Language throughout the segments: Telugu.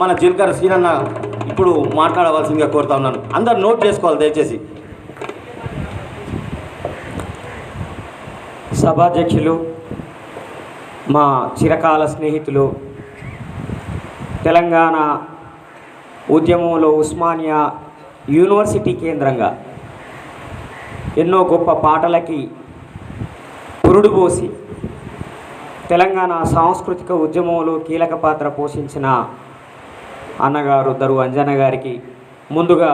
మన జీలకర్ర సీనన్న ఇప్పుడు మాట్లాడవలసిందిగా కోరుతా ఉన్నాను. అందరు నోట్ చేసుకోవాలి దయచేసి. సభాధ్యక్షులు మా చిరకాల స్నేహితులు తెలంగాణ ఉద్యమంలో ఉస్మానియా యూనివర్సిటీ కేంద్రంగా ఎన్నో గొప్ప పాటలకి పురుడు పోసి తెలంగాణ సాంస్కృతిక ఉద్యమంలో కీలక పాత్ర పోషించిన అన్నగారు దరు అంజన గారికి ముందుగా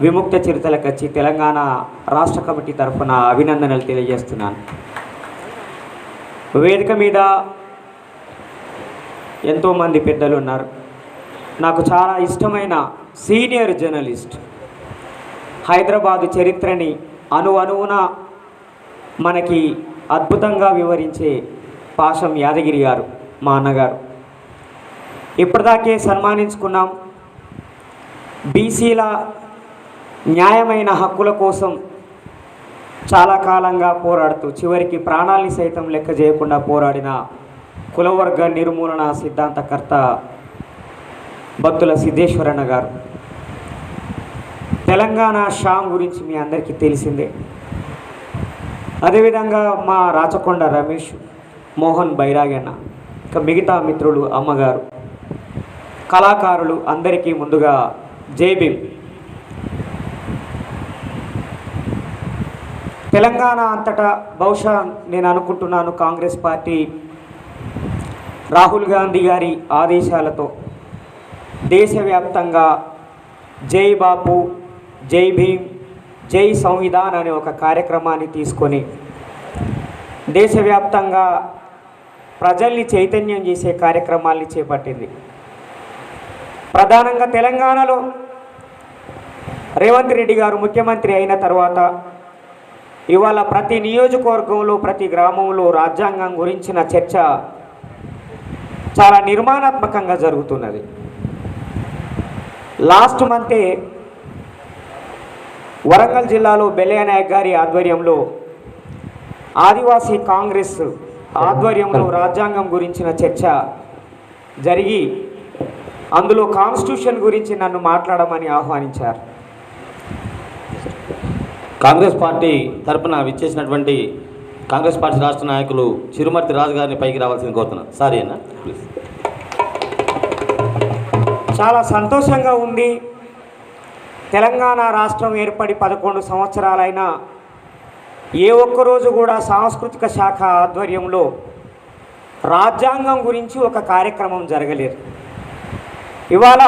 విముక్త చిరుతల కచ్చి తెలంగాణ రాష్ట్ర కమిటీ తరఫున అభినందనలు తెలియజేస్తున్నాను. వేదిక మీద ఎంతోమంది పెద్దలు ఉన్నారు. నాకు చాలా ఇష్టమైన సీనియర్ జర్నలిస్ట్ హైదరాబాదు చరిత్రని అను అణువున మనకి అద్భుతంగా వివరించే పాషం యాదగిరి గారు మా అన్నగారు. ఇప్పటిదాకే సన్మానించుకున్నాం. బీసీల న్యాయమైన హక్కుల కోసం చాలా కాలంగా పోరాడుతూ చివరికి ప్రాణాల్ని సైతం లెక్క చేయకుండా పోరాడిన కులవర్గ నిర్మూలన సిద్ధాంతకర్త భక్తుల సిద్ధేశ్వరన్న గారు. తెలంగాణ షాం గురించి మీ అందరికీ తెలిసిందే. అదేవిధంగా మా రాచకొండ రమేష్ మోహన్ బైరాగన్న ఇంకా మిగతా మిత్రులు అమ్మగారు. కళాకారులు అందరికీ ముందుగా జై భీమ్. తెలంగాణ అంతటా బహుశా నేను అనుకుంటున్నాను కాంగ్రెస్ పార్టీ రాహుల్ గాంధీ గారి ఆదేశాలతో దేశవ్యాప్తంగా జై బాపు జై భీమ్ జై సంవిధాన్ అనే ఒక కార్యక్రమాన్ని తీసుకొని దేశవ్యాప్తంగా ప్రజల్ని చైతన్యం చేసే కార్యక్రమాల్ని చేపట్టింది. ప్రధానంగా తెలంగాణలో రేవంత్ రెడ్డి గారు ముఖ్యమంత్రి అయిన తర్వాత ఇవాళ ప్రతి నియోజకవర్గంలో ప్రతి గ్రామంలో రాజ్యాంగం గురించిన చర్చ చాలా నిర్మాణాత్మకంగా జరుగుతున్నది. లాస్ట్ మంతే వరంగల్ జిల్లాలో బెల్లయ్య నాయక్ గారి ఆధ్వర్యంలో ఆదివాసీ కాంగ్రెస్ ఆధ్వర్యంలో రాజ్యాంగం గురించిన చర్చ జరిగి అందులో కాన్స్టిట్యూషన్ గురించి నన్ను మాట్లాడమని ఆహ్వానించారు. కాంగ్రెస్ పార్టీ తరపున విచ్చేసినటువంటి కాంగ్రెస్ పార్టీ రాష్ట్ర నాయకులు చిరుమర్తి రాజు గారిని పైకి రావాల్సింది కోరుతున్నాను. సారీ అన్న ప్లీజ్ చాలా సంతోషంగా ఉంది. తెలంగాణ రాష్ట్రం ఏర్పడి పదకొండు సంవత్సరాలైనా ఏ ఒక్కరోజు కూడా సాంస్కృతిక శాఖ ఆధ్వర్యంలో రాజ్యాంగం గురించి ఒక కార్యక్రమం జరగలేదు. ఇవాళ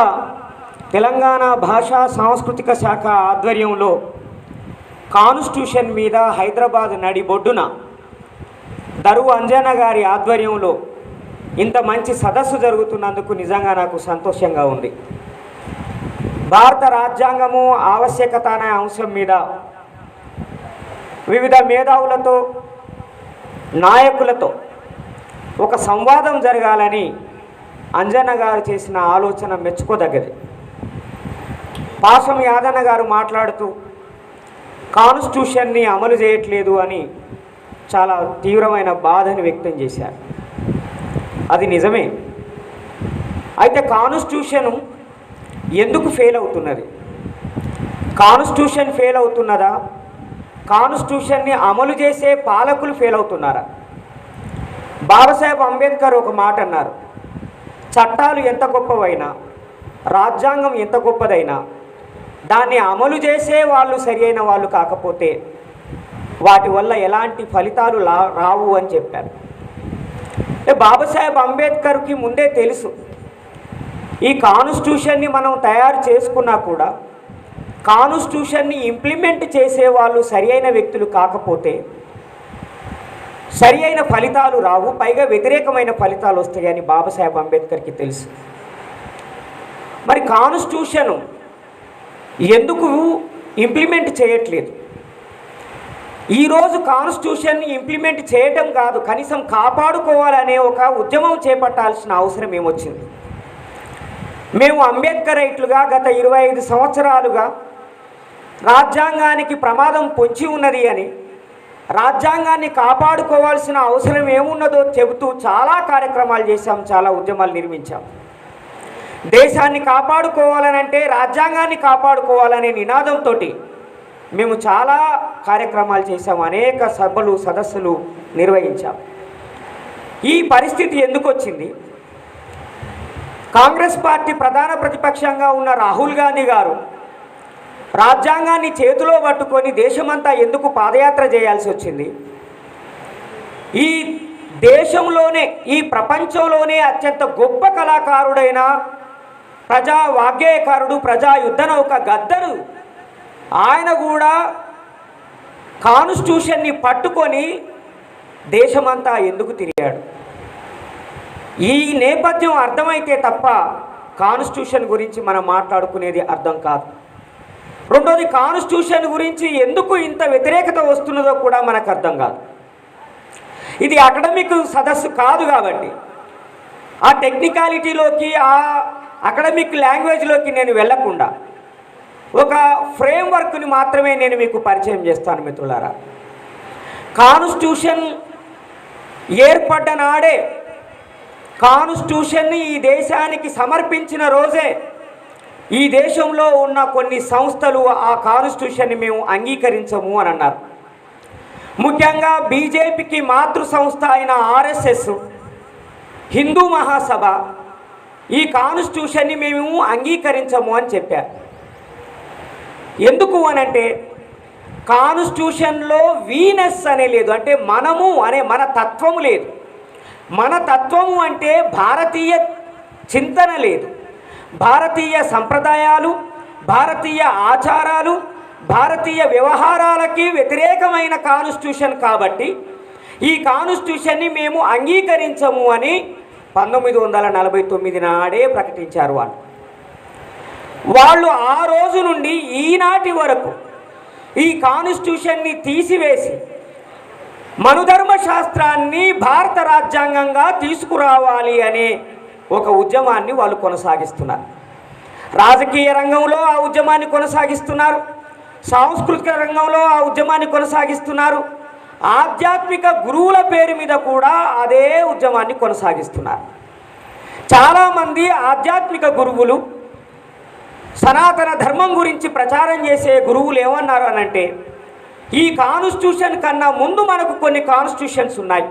తెలంగాణ భాషా సాంస్కృతిక శాఖ ఆధ్వర్యంలో కాన్స్టిట్యూషన్ మీద హైదరాబాద్ నడిబొడ్డున దరువు అంజన గారి ఆధ్వర్యంలో ఇంత మంచి సదస్సు జరుగుతున్నందుకు నిజంగా నాకు సంతోషంగా ఉంది. భారత రాజ్యాంగము ఆవశ్యకత అనే అంశం మీద వివిధ మేధావులతో నాయకులతో ఒక సంవాదం జరగాలని అంజన్న గారు చేసిన ఆలోచన మెచ్చుకోదగ్గది. పాసం యాదన్న గారు మాట్లాడుతూ కాన్స్టిట్యూషన్ని అమలు చేయట్లేదు అని చాలా తీవ్రమైన బాధను వ్యక్తం చేశారు. అది నిజమే. అయితే కాన్స్టిట్యూషను ఎందుకు ఫెయిల్ అవుతున్నది? కాన్స్టిట్యూషన్ ఫెయిల్ అవుతున్నదా? కాన్స్టిట్యూషన్ని అమలు చేసే పాలకులు ఫెయిల్ అవుతున్నారా? బాబాసాహెబ్ అంబేద్కర్ ఒక మాట అన్నారు. చట్టాలు ఎంత గొప్పవైనా రాజ్యాంగం ఎంత గొప్పదైనా దాన్ని అమలు చేసే వాళ్ళు సరియైన వాళ్ళు కాకపోతే వాటి వల్ల ఎలాంటి ఫలితాలు రావు అని చెప్పారు. బాబాసాహెబ్ అంబేద్కర్కి ముందే తెలుసు. ఈ కాన్స్టిట్యూషన్ని మనం తయారు చేసుకున్నా కూడా కాన్స్టిట్యూషన్ని ఇంప్లిమెంట్ చేసే వాళ్ళు సరియైన వ్యక్తులు కాకపోతే సరి అయిన ఫలితాలు రావు పైగా వ్యతిరేకమైన ఫలితాలు వస్తాయని బాబాసాహెబ్ అంబేద్కర్కి తెలుసు. మరి కాన్స్టిట్యూషన్ ఎందుకు ఇంప్లిమెంట్ చేయట్లేదు? ఈరోజు కాన్స్టిట్యూషన్ని ఇంప్లిమెంట్ చేయటం కాదు కనీసం కాపాడుకోవాలనే ఒక ఉద్యమం చేపట్టాల్సిన అవసరం ఏమొచ్చింది? మేము అంబేద్కర్ రైట్లుగా గత ఇరవై ఐదు సంవత్సరాలుగా రాజ్యాంగానికి ప్రమాదం పొంచి ఉన్నది అని రాజ్యాంగాన్ని కాపాడుకోవాల్సిన అవసరం ఏమున్నదో చెబుతూ చాలా కార్యక్రమాలు చేశాం చాలా ఉద్యమాలు నిర్మించాం. దేశాన్ని కాపాడుకోవాలనంటే రాజ్యాంగాన్ని కాపాడుకోవాలనే నినాదంతో మేము చాలా కార్యక్రమాలు చేశాం అనేక సభలు సదస్సులు నిర్వహించాం. ఈ పరిస్థితి ఎందుకు వచ్చింది? కాంగ్రెస్ పార్టీ ప్రధాన ప్రతిపక్షంగా ఉన్న రాహుల్ గాంధీ గారు రాజ్యాంగాన్ని చేతిలో పట్టుకొని దేశమంతా ఎందుకు పాదయాత్ర చేయాల్సి వచ్చింది? ఈ దేశంలోనే ఈ ప్రపంచంలోనే అత్యంత గొప్ప కళాకారుడైన ప్రజా వాగ్గేయకారుడు ప్రజా యుద్ధ నౌక గద్దరు. ఆయన కూడా కాన్స్టిట్యూషన్ని పట్టుకొని దేశమంతా ఎందుకు తిరిగాడు? ఈ నేపథ్యం అర్థమైతే తప్ప కాన్స్టిట్యూషన్ గురించి మనం మాట్లాడుకునేది అర్థం కాదు. రెండోది కాన్స్టిట్యూషన్ గురించి ఎందుకు ఇంత వ్యతిరేకత వస్తున్నదో కూడా మనకు అర్థం కాదు. ఇది అకాడమిక్ సదస్సు కాదు కాబట్టి. ఆ టెక్నికాలిటీలోకి ఆ అకాడమిక్ లాంగ్వేజ్లోకి నేను వెళ్ళకుండా ఒక ఫ్రేమ్వర్క్ని మాత్రమే నేను మీకు పరిచయం చేస్తాను మిత్రులారా. కాన్స్టిట్యూషన్ ఏర్పడ్డ నాడే కాన్స్టిట్యూషన్ని ఈ దేశానికి సమర్పించిన రోజే ఈ దేశంలో ఉన్న కొన్ని సంస్థలు ఆ కాన్స్టిట్యూషన్ని మేము అంగీకరించము అని అన్నారు. ముఖ్యంగా బీజేపీకి మాతృ సంస్థ అయిన ఆర్ఎస్ఎస్ హిందూ మహాసభ ఈ కాన్స్టిట్యూషన్ని మేము అంగీకరించము అని చెప్పారు. ఎందుకు అనంటే కాన్స్టిట్యూషన్లో వీనెస్ అనే లేదు అంటే మనము అనే మన తత్వము లేదు. మన తత్వము అంటే భారతీయ చింతన లేదు. భారతీయ సంప్రదాయాలు భారతీయ ఆచారాలు భారతీయ వ్యవహారాలకి వ్యతిరేకమైన కాన్స్టిట్యూషన్ కాబట్టి ఈ కాన్స్టిట్యూషన్ని మేము అంగీకరించము అని పంతొమ్మిది వందల నలభై తొమ్మిది నాడే ప్రకటించారు వాళ్ళు. వాళ్ళు ఆ రోజు నుండి ఈనాటి వరకు ఈ కాన్స్టిట్యూషన్ని తీసివేసి మనుధర్మ శాస్త్రాన్ని భారత రాజ్యాంగంగా తీసుకురావాలి అనే ఒక ఉద్యమాన్ని వాళ్ళు కొనసాగిస్తున్నారు. రాజకీయ రంగంలో ఆ ఉద్యమాన్ని కొనసాగిస్తున్నారు. సాంస్కృతిక రంగంలో ఆ ఉద్యమాన్ని కొనసాగిస్తున్నారు. ఆధ్యాత్మిక గురువుల పేరు మీద కూడా అదే ఉద్యమాన్ని కొనసాగిస్తున్నారు. చాలామంది ఆధ్యాత్మిక గురువులు సనాతన ధర్మం గురించి ప్రచారం చేసే గురువులు ఏమన్నారు అనంటే ఈ కాన్స్టిట్యూషన్ కన్నా ముందు మనకు కొన్ని కాన్స్టిట్యూషన్స్ ఉన్నాయి.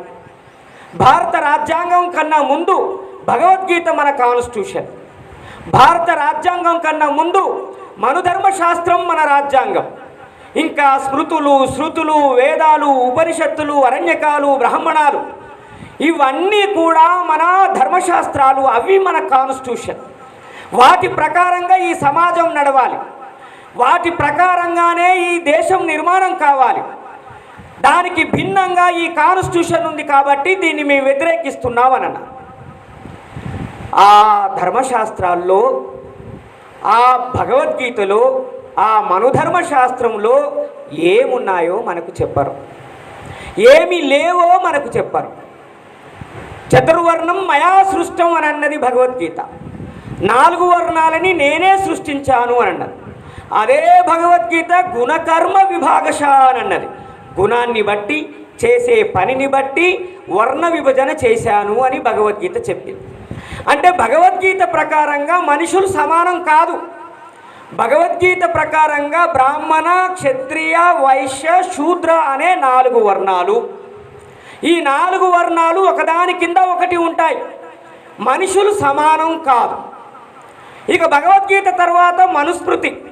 భారత రాజ్యాంగం కన్నా ముందు భగవద్గీత మన కాన్స్టిట్యూషన్. భారత రాజ్యాంగం కన్నా ముందు మనుధర్మ శాస్త్రం మన రాజ్యాంగం. ఇంకా స్మృతులు శృతులు వేదాలు ఉపనిషత్తులు అరణ్యకాలు బ్రాహ్మణాలు ఇవన్నీ కూడా మన ధర్మశాస్త్రాలు అవి మన కాన్స్టిట్యూషన్. వాటి ప్రకారంగా ఈ సమాజం నడవాలి. వాటి ప్రకారంగానే ఈ దేశం నిర్మాణం కావాలి. దానికి భిన్నంగా ఈ కాన్స్టిట్యూషన్ ఉంది కాబట్టి దీన్ని మేము వ్యతిరేకిస్తున్నాం అన్నారు ఆ ధర్మశాస్త్రాల్లో ఆ భగవద్గీతలో ఆ మనుధర్మ శాస్త్రంలో ఏమున్నాయో మనకు చెప్పరు. ఏమి లేవో మనకు చెప్పరు. చతుర్వర్ణం మయా సృష్టం అని అన్నది భగవద్గీత. నాలుగు వర్ణాలని నేనే సృష్టించాను అని అన్నది అదే భగవద్గీత గుణకర్మ విభాగశ అని అన్నది గుణాన్ని బట్టి చేసే పనిని బట్టి వర్ణ విభజన చేశాను అని భగవద్గీత చెప్పింది. అంటే భగవద్గీత ప్రకారంగా మనుషులు సమానం కాదు. భగవద్గీత ప్రకారంగా బ్రాహ్మణ క్షత్రియ వైశ్య శూద్ర అనే నాలుగు వర్ణాలు. ఈ నాలుగు వర్ణాలు ఒకదాని కింద ఒకటి ఉంటాయి. మనుషులు సమానం కాదు. ఇక భగవద్గీత తర్వాత మనుస్మృతి.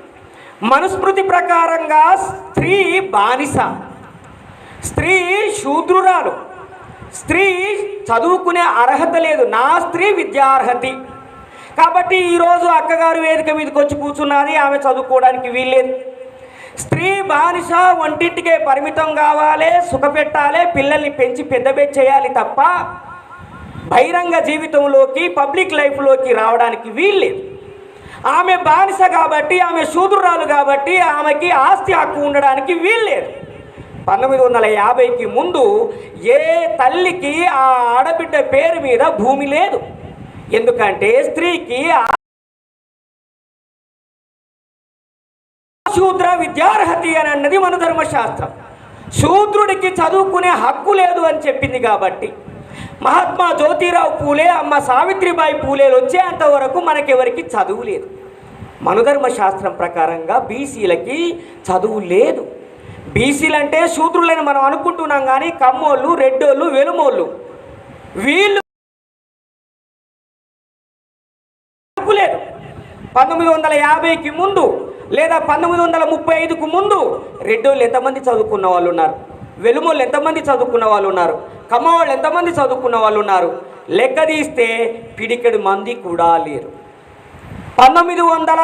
మనుస్మృతి ప్రకారంగా స్త్రీ బానిస స్త్రీ శూద్రురాలు. స్త్రీ చదువుకునే అర్హత లేదు. నా స్త్రీ విద్యార్హతి. కాబట్టి ఈరోజు అక్కగారు వేదిక మీదకి వచ్చి కూర్చున్నది ఆమె చదువుకోవడానికి వీల్లేదు. స్త్రీ బానిస వంటింటికే పరిమితం కావాలి సుఖపెట్టాలి పిల్లల్ని పెంచి పెద్ద చేయాలి తప్ప బహిరంగ జీవితంలోకి పబ్లిక్ లైఫ్లోకి రావడానికి వీల్లేదు. ఆమె బానిస కాబట్టి ఆమె శూద్రురాలు కాబట్టి ఆమెకి ఆస్తి హక్కు ఉండడానికి వీల్లేదు. పంతొమ్మిది వందల యాభైకి ముందు ఏ తల్లికి ఆ ఆడబిడ్డ పేరు మీద భూమి లేదు. ఎందుకంటే స్త్రీకి శూద్ర విద్యార్హతి అని అన్నది మన ధర్మశాస్త్రం. శూద్రుడికి చదువుకునే హక్కు లేదు అని చెప్పింది కాబట్టి మహాత్మా జ్యోతిరావు పూలే అమ్మ సావిత్రిబాయి పూలేలు వచ్చేంతవరకు మనకెవరికి చదువు లేదు. మనుధర్మ శాస్త్రం ప్రకారంగా బీసీలకి చదువు లేదు. బీసీలు అంటే శూద్రులని మనం అనుకుంటున్నాం కానీ కమ్మోళ్ళు రెడ్డోళ్ళు వెలుమోళ్ళు. వీళ్ళు హక్కు లేదు. పంతొమ్మిది వందల యాభైకి ముందు లేదా పంతొమ్మిది వందల ముప్పై ఐదుకు ముందు రెడ్డోళ్ళు ఎంతమంది చదువుకున్న వాళ్ళు ఉన్నారు? వెలుమోళ్ళు ఎంతమంది చదువుకున్న వాళ్ళు ఉన్నారు? కమ్మవాళ్ళు ఎంతమంది చదువుకున్న వాళ్ళు ఉన్నారు? లెక్క తీస్తే పిడికెడు మంది కూడా లేరు. పంతొమ్మిది వందల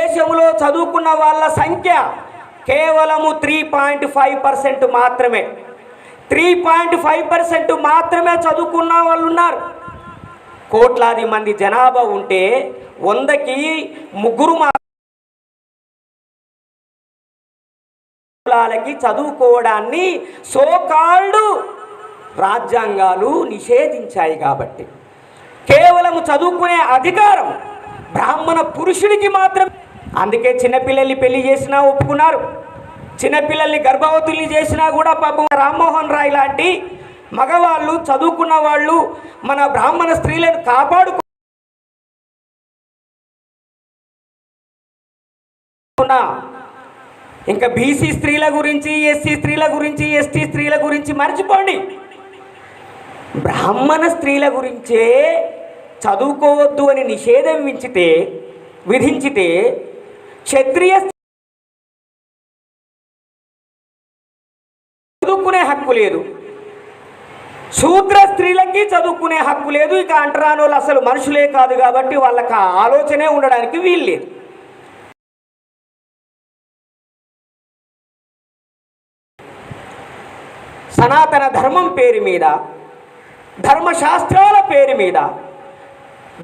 దేశంలో చదువుకున్న వాళ్ళ సంఖ్య కేవలము త్రీ పాయింట్ ఫైవ్ పర్సెంట్ మాత్రమే. త్రీ పాయింట్ ఫైవ్ పర్సెంట్ మాత్రమే చదువుకున్న వాళ్ళు ఉన్నారు. కోట్లాది మంది జనాభా ఉంటే వందకి ముగ్గురు మాలకి చదువుకోవడాన్ని సోకాళ్ళు రాజ్యాంగాలు నిషేధించాయి కాబట్టి. కేవలం చదువుకునే అధికారం బ్రాహ్మణ పురుషుడికి మాత్రమే అందుకే చిన్నపిల్లల్ని పెళ్ళి చేసినా ఒప్పుకున్నారు. చిన్నపిల్లల్ని గర్భవతుల్ని చేసినా కూడా పాపం రామ్మోహన్ రాయ్ లాంటి మగవాళ్ళు చదువుకున్న వాళ్ళు మన బ్రాహ్మణ స్త్రీలను కాపాడుకున్నా. ఇంకా బీసీ స్త్రీల గురించి ఎస్సీ స్త్రీల గురించి ఎస్టీ స్త్రీల గురించి మర్చిపోండి. బ్రాహ్మణ స్త్రీల గురించే చదువుకోవద్దు అని నిషేధం వించితే విధించితే క్షత్రియ చదువుకునే హక్కు లేదు. శూద్ర స్త్రీలకి చదువుకునే హక్కు లేదు. ఇక అంటరాని వాళ్ళు అసలు మనుషులే కాదు కాబట్టి వాళ్ళకి ఆలోచనే ఉండడానికి వీల్లేదు సనాతన ధర్మం పేరు మీద ధర్మశాస్త్రాల పేరు మీద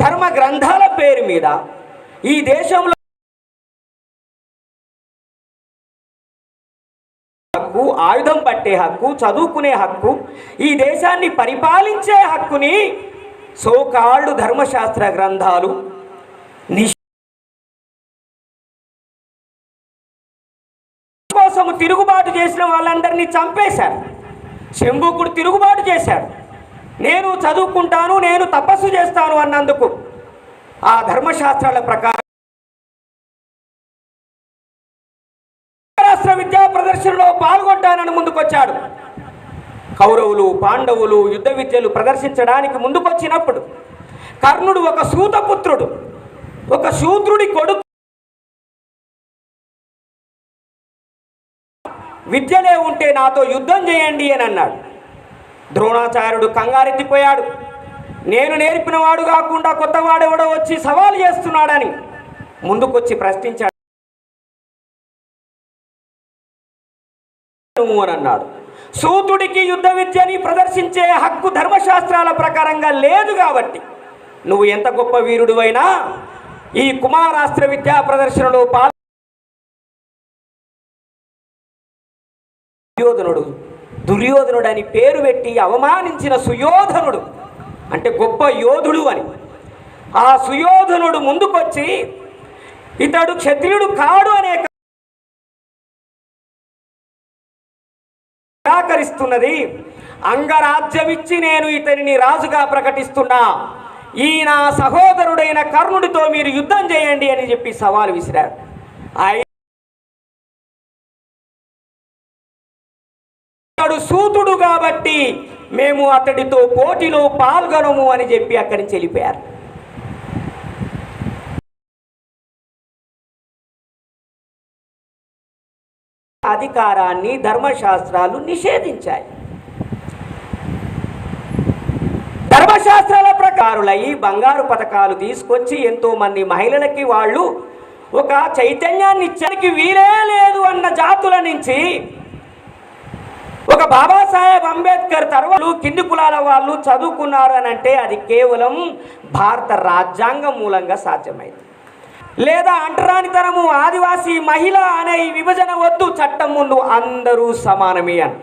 ధర్మ గ్రంథాల పేరు మీద ఈ దేశంలో హక్కు ఆయుధం పట్టే హక్కు చదువుకునే హక్కు ఈ దేశాన్ని పరిపాలించే హక్కుని సోకాళ్ళు ధర్మశాస్త్ర గ్రంథాలు కోసం తిరుగుబాటు చేసిన వాళ్ళందరినీ చంపేశారు. శంభుకుడు తిరుగుబాటు చేశాడు. నేను చదువుకుంటాను నేను తపస్సు చేస్తాను అన్నందుకు. ఆ ధర్మశాస్త్రాల ప్రకారం ప్రదర్శనలో ముందుకొచ్చాడు. కౌరవులు పాండవులు యుద్ధ విద్యలు ప్రదర్శించడానికి ముందుకొచ్చినప్పుడు కర్ణుడు ఒక సూతపుత్రుడు ఒక శూద్రుడి కొడుకు. విద్యలే ఉంటే నాతో యుద్ధం చేయండి అని అన్నాడు. ద్రోణాచార్యుడు కంగారెత్తిపోయాడు. నేను నేర్పిన వాడు కాకుండా కొత్తవాడెవడో వచ్చి సవాలు చేస్తున్నాడని ముందుకొచ్చి ప్రశ్నించాడు. అని అన్నాడు. సూతుడికి యుద్ధ విద్యని ప్రదర్శించే హక్కు ధర్మశాస్త్రాల ప్రకారంగా లేదు కాబట్టి నువ్వు ఎంత గొప్ప వీరుడువైనా ఈ కుమారాస్త్ర విద్యా ప్రదర్శనలో పాల్ దుర్యోధనుడు దుర్యోధనుడు అని పేరు పెట్టి అవమానించిన సుయోధనుడు అంటే గొప్ప యోధుడు అని. ఆ సుయోధనుడు ముందుకొచ్చి ఇతడు క్షత్రియుడు కాడు అనే ప్రకటిస్తున్నది. అంగరాజ్యమిచ్చి నేను ఇతనిని రాజుగా ప్రకటిస్తున్నా. ఈ నా సహోదరుడైన కర్ణుడితో మీరు యుద్ధం చేయండి అని చెప్పి సవాలు విసిరారు. అతడు సూతుడు కాబట్టి మేము అతడితో పోటీలో పాల్గొనము అని చెప్పి అక్కడి నుంచి వెళ్ళిపోయారు. అధికారాన్ని ధర్మశాస్త్రాలు నిషేధించాయి. ధర్మశాస్త్రాల ప్రకారులై బంగారు పథకాలు తీసుకొచ్చి ఎంతో మంది మహిళలకి వాళ్ళు ఒక చైతన్యాన్ని ఇచ్చడానికి వీలే లేదు అన్న జాతుల నుంచి ఒక బాబాసాహెబ్ అంబేద్కర్ తర్వాత కింది కులాల వాళ్ళు చదువుకున్నారు అని అంటే అది కేవలం భారత రాజ్యాంగం మూలంగా సాధ్యమైంది. లేదా అంటరానితనము ఆదివాసీ మహిళ అనే ఈ విభజన వద్దు చట్టం ముందు అందరూ సమానమే అని.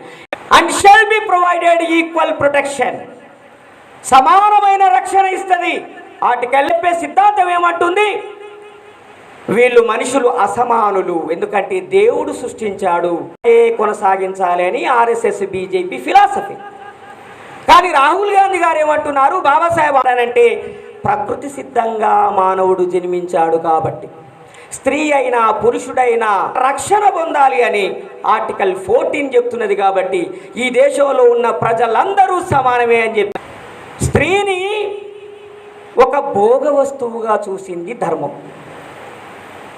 And shall be provided equal protection సమానమైన రక్షణ ఇస్తుంది. వాటికి వెళ్ళిపే సిద్ధాంతం ఏమంటుంది? వీళ్ళు మనుషులు అసమానులు. ఎందుకంటే దేవుడు సృష్టించాడు. ఏ కొనసాగించాలి అని ఆర్ఎస్ఎస్ బీజేపీ ఫిలాసఫీ. కానీ రాహుల్ గాంధీ గారు ఏమంటున్నారు? బాబాసాహెబ్ అంటే ప్రకృతి సిద్ధంగా మానవుడు జన్మించాడు కాబట్టి. స్త్రీ అయినా పురుషుడైనా రక్షణ పొందాలి అని ఆర్టికల్ ఫోర్టీన్ చెప్తున్నది కాబట్టి ఈ దేశంలో ఉన్న ప్రజలందరూ సమానమే అని చెప్పి. స్త్రీని ఒక భోగ వస్తువుగా చూసింది ధర్మం.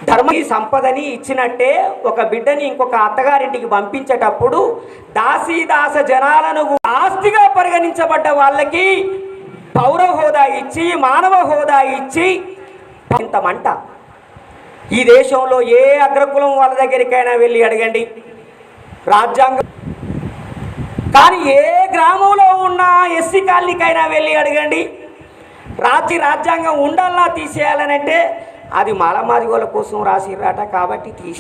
ధర్మ ఈ సంపదని ఇచ్చినట్టే ఒక బిడ్డని ఇంకొక అత్తగారింటికి పంపించేటప్పుడు దాసీదాస జనాలను ఆస్తిగా పరిగణించబడ్డ వాళ్ళకి పౌర హోదా ఇచ్చి మానవ హోదా ఇచ్చి ఇంతమంట. ఈ దేశంలో ఏ అగ్రకులం వాళ్ళ దగ్గరికైనా వెళ్ళి అడగండి. రాజ్యాంగం కానీ ఏ గ్రామంలో ఉన్న ఎస్సీ కాలనీకైనా వెళ్ళి అడగండి. రాజ్య రాజ్యాంగం ఉండాలన్నా తీసేయాలనంటే అది మాలమాదిగోల కోసం రాసిర్రాట కాబట్టి తీసి